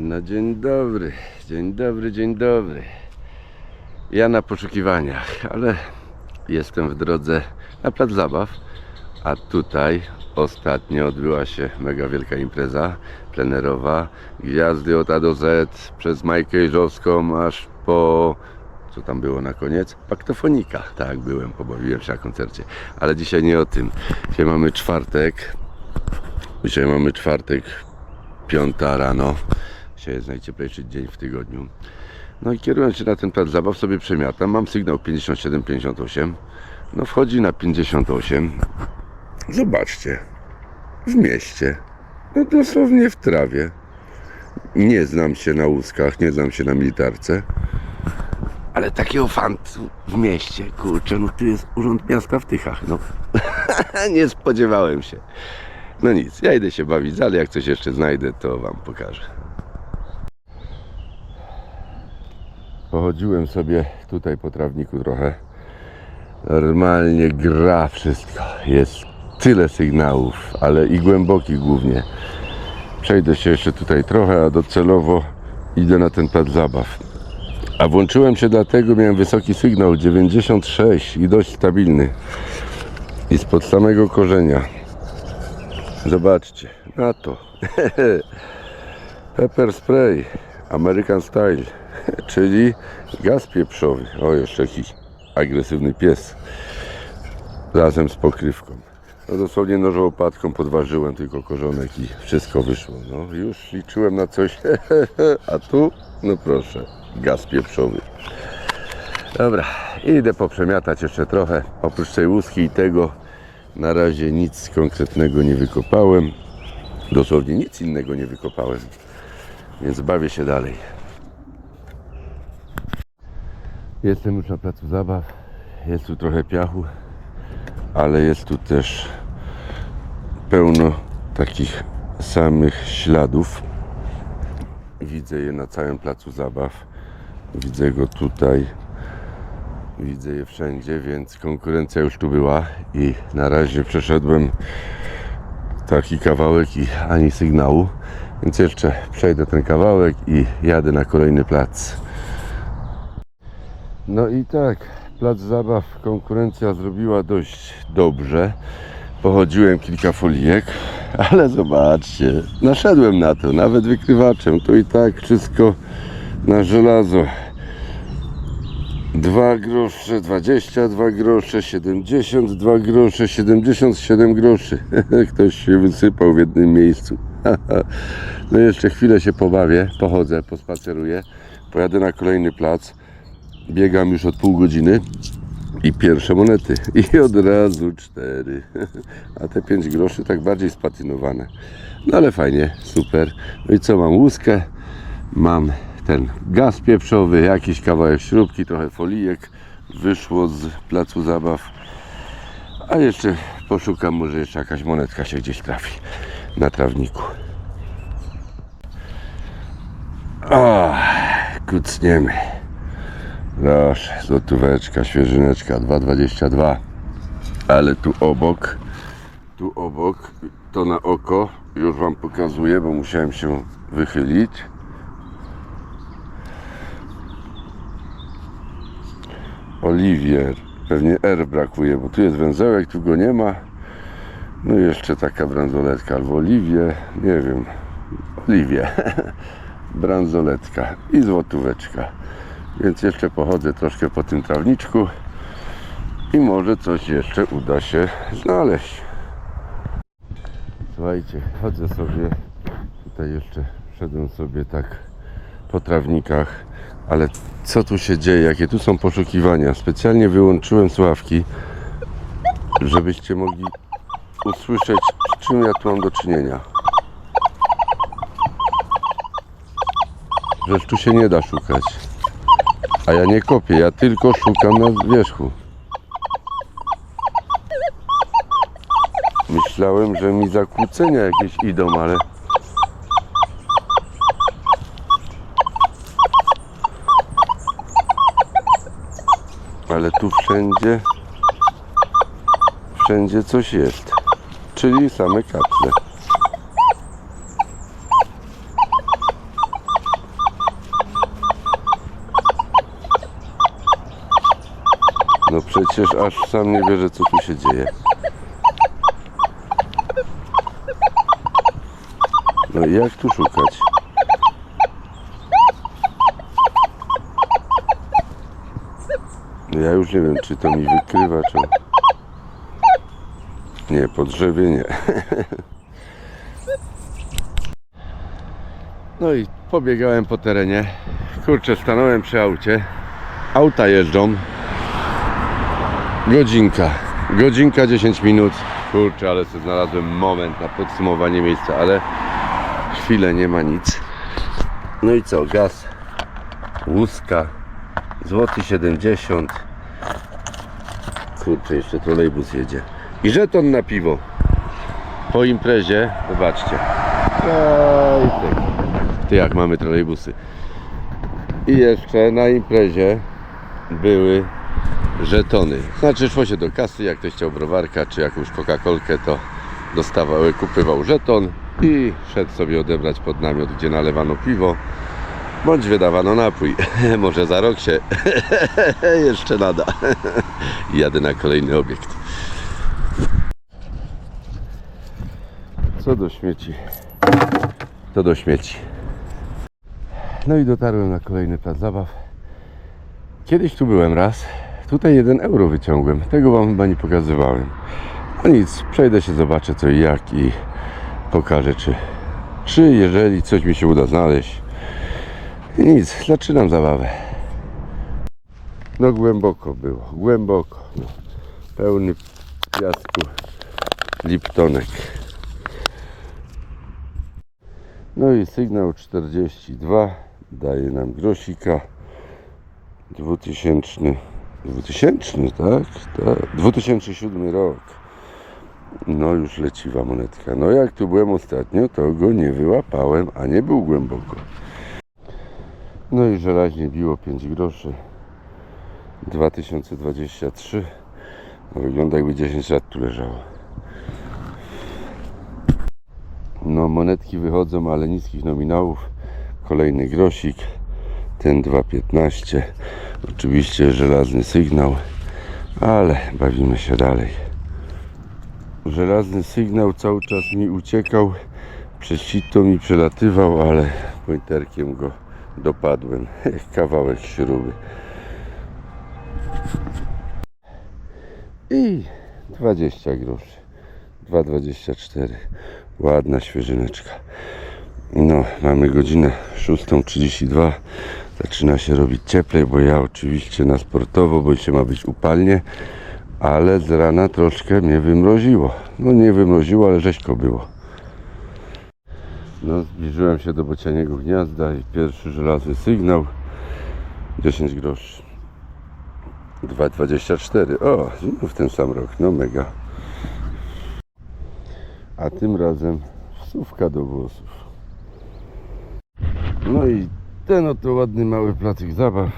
No dzień dobry, dzień dobry, dzień dobry. Ja na poszukiwaniach, ale jestem w drodze na plac zabaw, a tutaj ostatnio odbyła się mega wielka impreza plenerowa. Gwiazdy od A do Z, przez Majkę Jeżowską aż po... Co tam było na koniec? Paktofonika. Tak, byłem, pobawiłem się na koncercie. Ale dzisiaj nie o tym. Dzisiaj mamy czwartek. Dzisiaj mamy czwartek, piąta rano. Dzisiaj jest najcieplejszy dzień w tygodniu. No i kierując się na ten plac zabaw sobie przemiatam. Mam sygnał 57-58. No wchodzi na 58. Zobaczcie. W mieście. No dosłownie w trawie. Nie znam się na łuskach, nie znam się na militarce. Ale takiego fantu w mieście, kurczę, no tu jest urząd miasta w Tychach, no. nie spodziewałem się. No nic, ja idę się bawić dalej, jak coś jeszcze znajdę, to wam pokażę. Pochodziłem sobie tutaj po trawniku trochę. Normalnie gra wszystko. Jest tyle sygnałów, ale i głębokich głównie. Przejdę się jeszcze tutaj trochę, a docelowo idę na ten plac zabaw. A włączyłem się dlatego, miałem wysoki sygnał 96 i dość stabilny. I spod samego korzenia. Zobaczcie, na to. Pepper spray, American style, czyli gaz pieprzowy. O, jeszcze jakiś agresywny pies. Razem z pokrywką. No dosłownie nożą łopatką podważyłem tylko korzonek i wszystko wyszło. No już liczyłem na coś, a tu, no proszę, gaz pieprzowy. Dobra, idę poprzemiatać jeszcze trochę. Oprócz tej łuski i tego na razie nic konkretnego nie wykopałem. Dosłownie nic innego nie wykopałem. Więc bawię się dalej. Jestem już na placu zabaw. Jest tu trochę piachu, ale jest tu też pełno takich samych śladów. Widzę je na całym placu zabaw. Widzę go tutaj. Widzę je wszędzie, więc konkurencja już tu była i na razie przeszedłem taki kawałek i ani sygnału. Więc jeszcze przejdę ten kawałek i jadę na kolejny plac. No i tak, plac zabaw konkurencja zrobiła dość dobrze. Pochodziłem kilka folijek, ale zobaczcie, naszedłem na to, nawet wykrywaczem. To i tak wszystko na żelazo. 2 grosze, 22 grosze, 72 grosze, 77 groszy. Ktoś się wysypał w jednym miejscu. No jeszcze chwilę się pobawię, pochodzę, pospaceruję, pojadę na kolejny plac. Biegam już od pół godziny i pierwsze monety. I od razu cztery. A te 5 groszy tak bardziej spatynowane. No ale fajnie, super. No i co mam? Łuskę, mam ten gaz pieprzowy, jakiś kawałek śrubki, trochę folijek wyszło z placu zabaw. A jeszcze poszukam, może jeszcze jakaś monetka się gdzieś trafi na trawniku. O, kucniemy. Proszę, złotóweczka, świeżyneczka, 2,22. Ale tu obok, tu obok, to na oko, już Wam pokazuję, bo musiałem się wychylić. Oliwier, pewnie R brakuje, bo tu jest węzełek, tu go nie ma. No i jeszcze taka bransoletka, albo Oliwie, nie wiem, Oliwie, bransoletka i złotóweczka. Więc jeszcze pochodzę troszkę po tym trawniczku i może coś jeszcze uda się znaleźć. Słuchajcie, chodzę sobie, tutaj jeszcze szedłem sobie tak po trawnikach, ale co tu się dzieje, jakie tu są poszukiwania. Specjalnie wyłączyłem sławki, żebyście mogli usłyszeć, z czym ja tu mam do czynienia. Rzecz tu się nie da szukać. A ja nie kopię, ja tylko szukam na wierzchu. Myślałem, że mi zakłócenia jakieś idą, ale... ale tu wszędzie wszędzie coś jest. Czyli same kaple. No przecież aż sam nie wierzę co tu się dzieje. No i jak tu szukać? Ja już nie wiem, czy to mi wykrywa, czy... Nie, po drzewie nie. No i pobiegałem po terenie. Kurczę, stanąłem przy aucie. Auta jeżdżą. Godzinka. Godzinka 10 minut. Kurczę, ale sobie znalazłem moment na podsumowanie miejsca, ale chwilę nie ma nic. No i co? Gaz. Łuska. Złoty 70. Kurczę, jeszcze trolejbus jedzie. I żeton na piwo. Po imprezie, zobaczcie. Oj, ty. Ty jak mamy trolejbusy. I jeszcze na imprezie były żetony. Znaczy szło się do kasy, jak ktoś chciał browarka czy jakąś Coca-Colkę, to dostawał, kupywał żeton i szedł sobie odebrać pod namiot, gdzie nalewano piwo. Bądź wydawano napój. Może za rok się jeszcze nada. Jadę na kolejny obiekt. Co do śmieci, to do śmieci. No i dotarłem na kolejny plac zabaw. Kiedyś tu byłem raz. Tutaj jeden euro wyciągłem. Tego wam chyba nie pokazywałem. No nic, przejdę się, zobaczę co i jak i pokażę, czy, czy jeżeli coś mi się uda znaleźć. Nic, zaczynam zabawę. No głęboko było, głęboko. No. Pełny piasku liptonek. No i sygnał 42 daje nam grosika 2000 2000 tak? tak 2007 rok no już leciwa monetka no jak tu byłem ostatnio to go nie wyłapałem a nie był głęboko no i żelaźnie biło 5 groszy 2023 no wygląda jakby 10 lat tu leżało no monetki wychodzą, ale niskich nominałów. Kolejny grosik, ten 2,15. Oczywiście żelazny sygnał, ale bawimy się dalej. Żelazny sygnał cały czas mi uciekał, przez sito mi przelatywał, ale pointerkiem go dopadłem. Kawałek śruby. I 20 groszy. 2,24. Ładna świeżyneczka. No, mamy godzinę 6.32. Zaczyna się robić cieplej, bo ja oczywiście na sportowo, bo się ma być upalnie, ale z rana troszkę mnie wymroziło. No nie wymroziło, ale rzeźko było. No, zbliżyłem się do bocianiego gniazda i pierwszy żelazny sygnał 10 groszy. 2,24. O, znów ten sam rok, no mega. A tym razem wsówka do włosów. No i ten oto ładny mały placek zabaw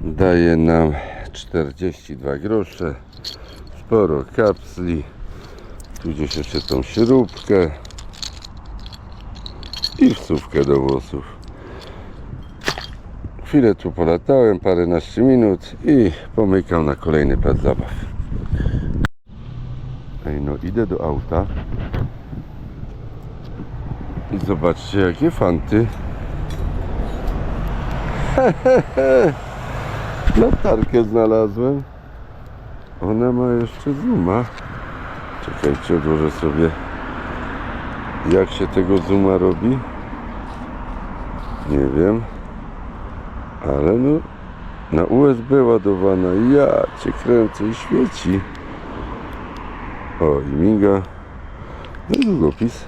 daje nam 42 grosze. Sporo kapsli. Tu gdzieś jeszcze tą śrubkę. I wsówkę do włosów. Chwilę tu polatałem, paręnaście minut i pomykam na kolejny plac zabaw. Ej, no idę do auta i zobaczcie jakie fanty. Latarkę znalazłem. Ona ma jeszcze zooma. Czekajcie, odłożę sobie jak się tego zooma robi. Nie wiem. Ale no na USB ładowana. Ja cię kręcę i świeci. O, i miga. No i długopis.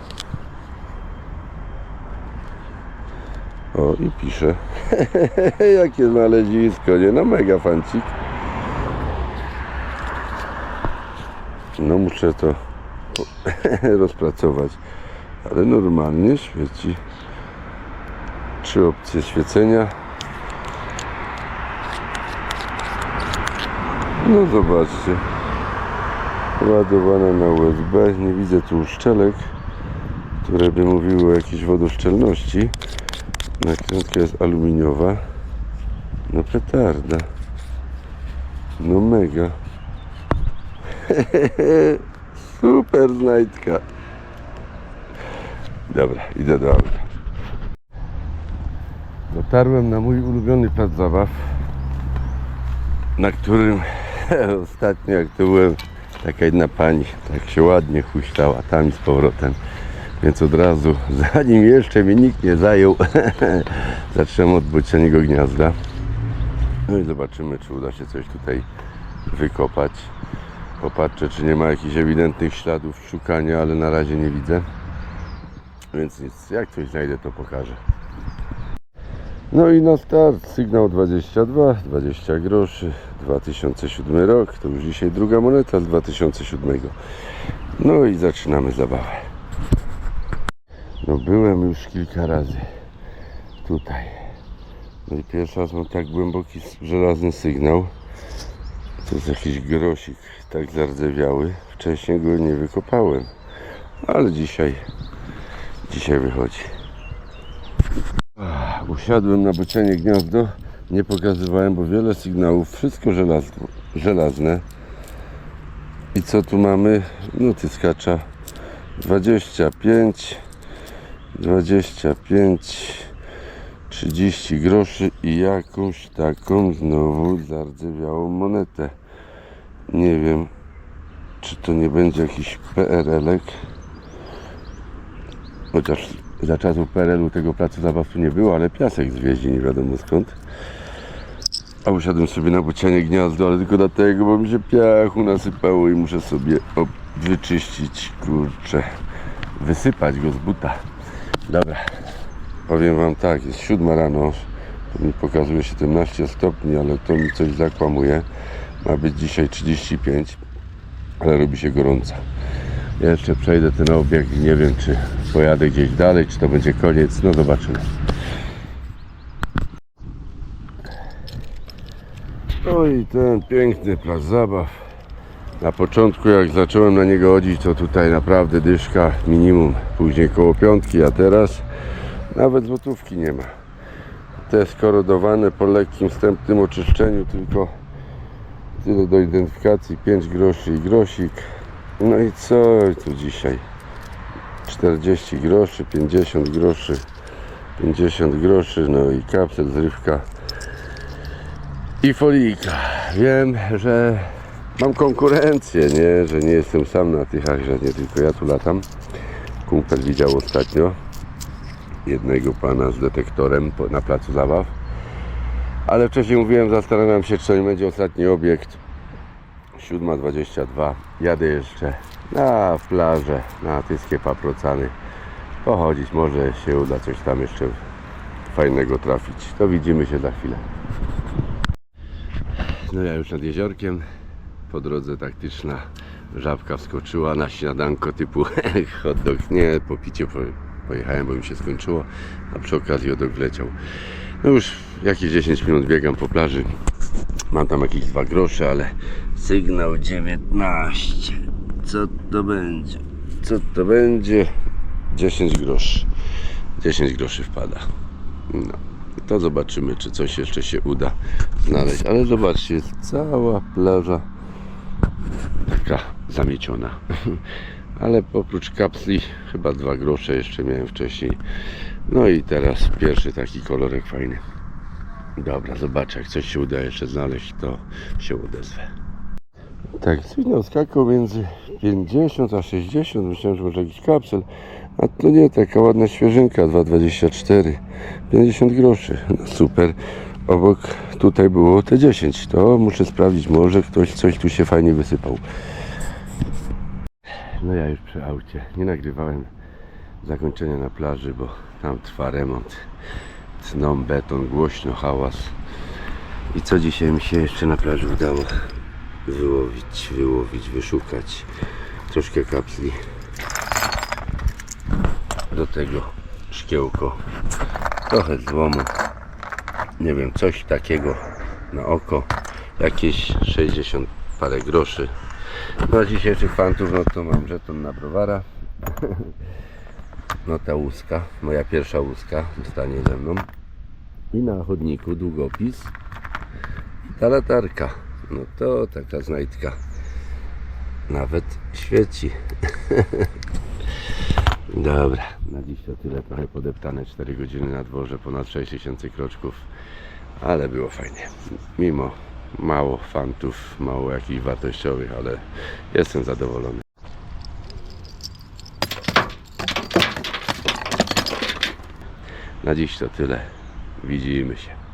O, i pisze. Jakie znalezisko, nie? No mega fancik. No muszę to rozpracować. Ale normalnie świeci. Trzy opcje świecenia. No zobaczcie ładowana na USB. Nie widzę tu uszczelek, które by mówiły o jakiejś wodoszczelności. Nakrętka jest aluminiowa. No petarda. No mega. Super znajdka. Dobra, idę do auta. Dotarłem na mój ulubiony plac zabaw, na którym ostatnio jak to byłem, taka jedna pani tak się ładnie huśtała tam i z powrotem. Więc od razu, zanim jeszcze mnie nikt nie zajął, zacząłem od bocianiego gniazda. No i zobaczymy, czy uda się coś tutaj wykopać. Popatrzę, czy nie ma jakichś ewidentnych śladów szukania, ale na razie nie widzę. Więc nic, jak coś znajdę, to pokażę. No i na start sygnał 22, 20 groszy, 2007 rok, to już dzisiaj druga moneta z 2007. No i zaczynamy zabawę. No byłem już kilka razy tutaj. No i pierwszy raz mam tak głęboki żelazny sygnał. To jest jakiś grosik, tak zardzewiały. Wcześniej go nie wykopałem, ale dzisiaj, dzisiaj wychodzi. Usiadłem na bocianie gniazdo, nie pokazywałem, bo wiele sygnałów, wszystko żelazne. żelazne. I co tu mamy? No tyskacza 25, 25, 30 groszy i jakąś taką znowu zardzewiałą monetę. Nie wiem, czy to nie będzie jakiś PRL-ek. Chociaż za czasów PRL-u tego placu zabaw nie było, ale piasek zwieźli nie wiadomo skąd. A usiadłem sobie na bocianie gniazdo, ale tylko dlatego, bo mi się piachu nasypało i muszę sobie ob- wyczyścić, kurczę, wysypać go z buta. Dobra, powiem wam tak, jest siódma rano, to mi pokazuje 17 stopni, ale to mi coś zakłamuje. Ma być dzisiaj 35, ale robi się gorąco. Jeszcze przejdę ten obieg i nie wiem, czy pojadę gdzieś dalej, czy to będzie koniec, no zobaczymy. No i ten piękny plac zabaw. Na początku jak zacząłem na niego chodzić, to tutaj naprawdę dyszka minimum, później koło piątki, a teraz nawet złotówki nie ma. Te skorodowane po lekkim wstępnym oczyszczeniu tylko tyle do identyfikacji, 5 groszy i grosik. No i co tu dzisiaj? 40 groszy, 50 groszy, 50 groszy, no i kapsel, zrywka i folijka. Wiem, że mam konkurencję, nie? że nie jestem sam na że nie tylko ja tu latam. Kumpel widział ostatnio jednego pana z detektorem na placu zabaw. Ale wcześniej mówiłem, zastanawiam się, czy to nie będzie ostatni obiekt. 7.22. Jadę jeszcze na plażę, na tyskie paprocany. Pochodzić, może się uda coś tam jeszcze fajnego trafić. To widzimy się za chwilę. No ja już nad jeziorkiem. Po drodze taktyczna żabka wskoczyła na śniadanko typu hot dog. Nie, po picie po- pojechałem, bo mi się skończyło, a przy okazji hot dog wleciał. No już jakieś 10 minut biegam po plaży. Mam tam jakieś 2 grosze, ale sygnał 19. Co to będzie? Co to będzie? 10 groszy. 10 groszy wpada. No. To zobaczymy, czy coś jeszcze się uda znaleźć. Ale zobaczcie, jest cała plaża taka zamieciona. Ale oprócz kapsli chyba dwa grosze jeszcze miałem wcześniej. No i teraz pierwszy taki kolorek fajny. Dobra, zobaczę, jak coś się uda jeszcze znaleźć, to się odezwę. Tak, sygnał skakał między 50 a 60, myślałem, że może jakiś kapsel, a to nie, taka ładna świeżynka, 2,24, 50 groszy, no super. Obok tutaj było te 10, to muszę sprawdzić, może ktoś coś tu się fajnie wysypał. No ja już przy aucie, nie nagrywałem zakończenia na plaży, bo tam trwa remont. Tną beton, głośno, hałas. I co dzisiaj mi się jeszcze na plaży udało? Wyłowić, wyłowić, wyszukać troszkę kapsli. Do tego szkiełko, trochę złomu. Nie wiem, coś takiego na oko. Jakieś 60 parę groszy. No dzisiejszych fantów, no to mam żeton na browara. No ta łuska, moja pierwsza łuska zostanie ze mną. I na chodniku długopis. I ta latarka No to taka znajdka nawet świeci. Dobra, na dziś to tyle. Trochę podeptane 4 godziny na dworze, ponad 6000 kroczków, ale było fajnie. Mimo mało fantów, mało jakichś wartościowych, ale jestem zadowolony. Na dziś to tyle. Widzimy się.